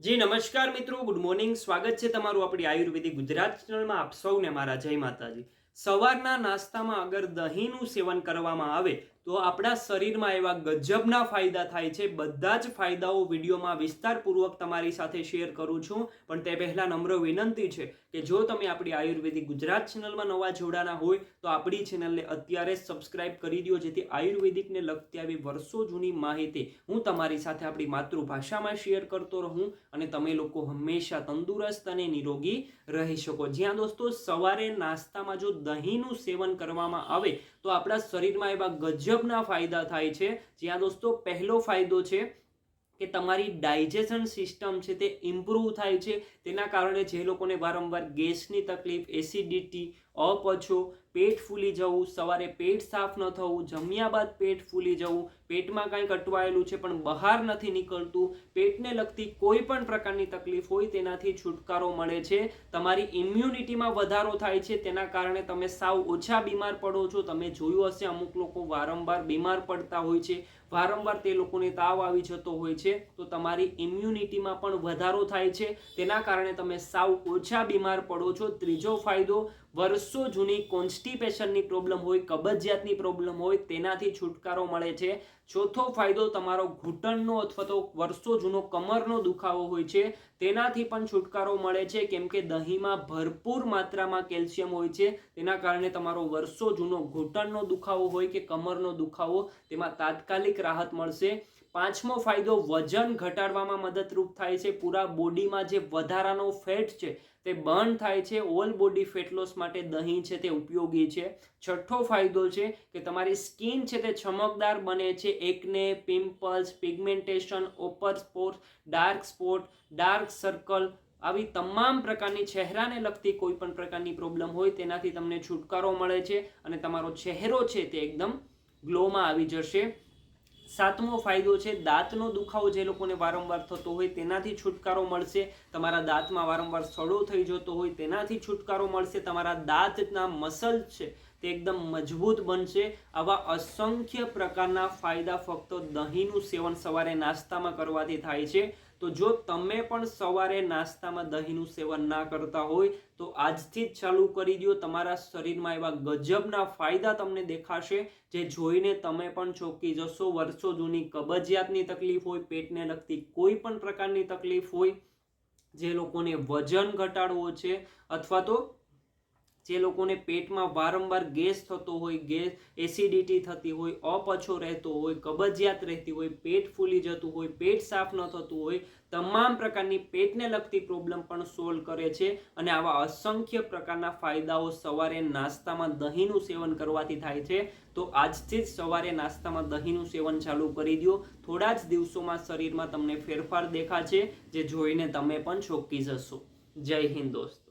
જી, નમસ્કાર મિત્રો. Good morning સ્વાગત છે તમારું આપણી આયુર્વેદિક ગુજરાત ચેનલમાં. આપ સૌને મારા જય માતાજી. સવારના નાસ્તામાં અગર દહીંનું સેવન કરવામાં આવે તો આપણા શરીરમાં એવા ગજબના ફાયદા થાય છે. બધા જ ફાયદાઓ વિડીયોમાં વિસ્તારપૂર્વક તમારી સાથે શેર કરું છું. પણ તે પહેલાં નમ્ર વિનંતી છે કે જો તમે આપણી આયુર્વેદિક ગુજરાત ચેનલમાં નવા જોડાના હોય, તો આપણી ચેનલને અત્યારે જ કરી દો, જેથી આયુર્વેદિકને લગતી આવી વર્ષો જૂની માહિતી હું તમારી સાથે આપણી માતૃભાષામાં શેર કરતો રહું અને તમે લોકો હંમેશા તંદુરસ્ત અને નિરોગી રહી શકો. જ્યાં દોસ્તો, સવારે નાસ્તામાં જો દહીંનું સેવન કરવામાં આવે, તો આપણા શરીરમાં એવા ગજબના ફાયદા થાય છે. જ્યાં દોસ્તો, પહેલો ફાયદો છે કે તમારી ડાયજેશન સિસ્ટમ છે તે ઇમ્પ્રૂવ થાય છે. તેના કારણે જે લોકોને વારંવાર ગેસની તકલીફ, એસિડિટી, અપચો પેટ ફૂલી જવું, સવારે પેટ સાફ ન થવું, જમ્યા બાદ પેટ ફૂલી જવું, પેટમાં કાંઈક અટવાયેલું છે પણ બહાર નથી નીકળતું, પેટને લગતી કોઈ પણ પ્રકારની તકલીફ હોય તેનાથી છુટકારો મળે છે. તમારી ઇમ્યુનિટીમાં વધારો થાય છે, તેના કારણે તમે સાવ ઓછા બીમાર પડો છો. તમે જોયું હશે અમુક લોકો વારંવાર બીમાર પડતા હોય છે, વારંવાર તે લોકોને તાવ આવી જતો હોય છે. તો તમારી ઇમ્યુનિટીમાં પણ વધારો થાય છે, તેના કારણે તમે સાવ ઓછા બીમાર પડો છો. ત્રીજો ફાયદો વર્ષો જૂની કોન્સ્ટિપેશનની પ્રોબ્લેમ હોય, કબજિયાતની પ્રોબ્લેમ હોય, તેનાથી છુટકારો મળે છે. ચોથો ફાયદો તમારો ઘૂંટણનો અથવા તો વર્ષો જૂનો કમરનો દુખાવો હોય છે, તેનાથી પણ છુટકારો મળે છે. કેમ કે દહીંમાં ભરપૂર માત્રામાં કેલ્શિયમ હોય છે, તેના કારણે તમારો વર્ષો જૂનો ઘૂંટણનો દુખાવો હોય કે કમરનો દુખાવો, તેમાં તાત્કાલિક રાહત મળશે. પાંચમો ફાયદો, વજન ઘટાડવામાં મદદરૂપ થાય છે. પૂરા બોડીમાં જે વધારાનો ફેટ છે તે બર્ન થાય છે. ઓલ બોડી ફેટ લોસ માટે દહીં છે તે ઉપયોગી છે. છઠ્ઠો ફાયદો છે કે તમારી સ્કિન છે તે ચમકદાર બને છે. એકને, pimples, pigmentation, ઓપર spot dark spot, dark circle આવી તમામ પ્રકારની ચહેરાને લગતી કોઈ પણ પ્રકારની પ્રોબ્લેમ હોય તેનાથી તમને છુટકારો મળે છે અને તમારો ચહેરો છે તે એકદમ ગ્લોમાં આવી જશે. સાતમો ફાયદો છે, દાંતનો દુખાવો જે લોકોને વારંવાર થતો હોય તેનાથી છુટકારો મળશે. તમારા દાંતમાં વારંવાર સડો થઈ જતો હોય તેનાથી છુટકારો મળશે. તમારા દાંતના મસલ છે તે એકદમ મજબૂત બનશે. આવા અસંખ્ય પ્રકારના ફાયદા ફક્ત દહીંનું સેવન સવારે નાસ્તામાં કરવાથી થાય છે. તો જો તમે પણ સવારે નાસ્તામાં દહીંનું સેવન ના કરતા હોય, તો આજથી જ ચાલુ કરી દો. તમારા શરીરમાં એવા ગજબના ફાયદા તમને દેખાશે, જે જોઈને તમે પણ ચોંકી જશો. વર્ષો જૂની કબજિયાતની તકલીફ હોય, પેટને લગતી કોઈ પણ પ્રકારની તકલીફ હોય, જે લોકોને વજન ઘટાડવો છે, અથવા તો જે લોકોને પેટમાં વારંવાર ગેસ થતો હોય, ગેસ એસિડિટી થતી હોય અપછો રહેતો હોય, કબજિયાત રહેતી હોય, પેટ ફૂલી જતું હોય, પેટ સાફ ન થતું હોય, તમામ પ્રકારની પેટને લગતી પ્રોબ્લેમ પણ સોલ્વ કરે છે અને આવા અસંખ્ય પ્રકારના ફાયદાઓ સવારે નાસ્તામાં દહીંનું સેવન કરવાથી થાય છે. તો આજથી જ સવારે નાસ્તામાં દહીંનું સેવન ચાલુ કરી દો થોડા જ દિવસોમાં શરીરમાં તમને ફેરફાર દેખાશે, જે જોઈને તમે પણ ચોંકી જશો. જય હિન્દ દોસ્ત.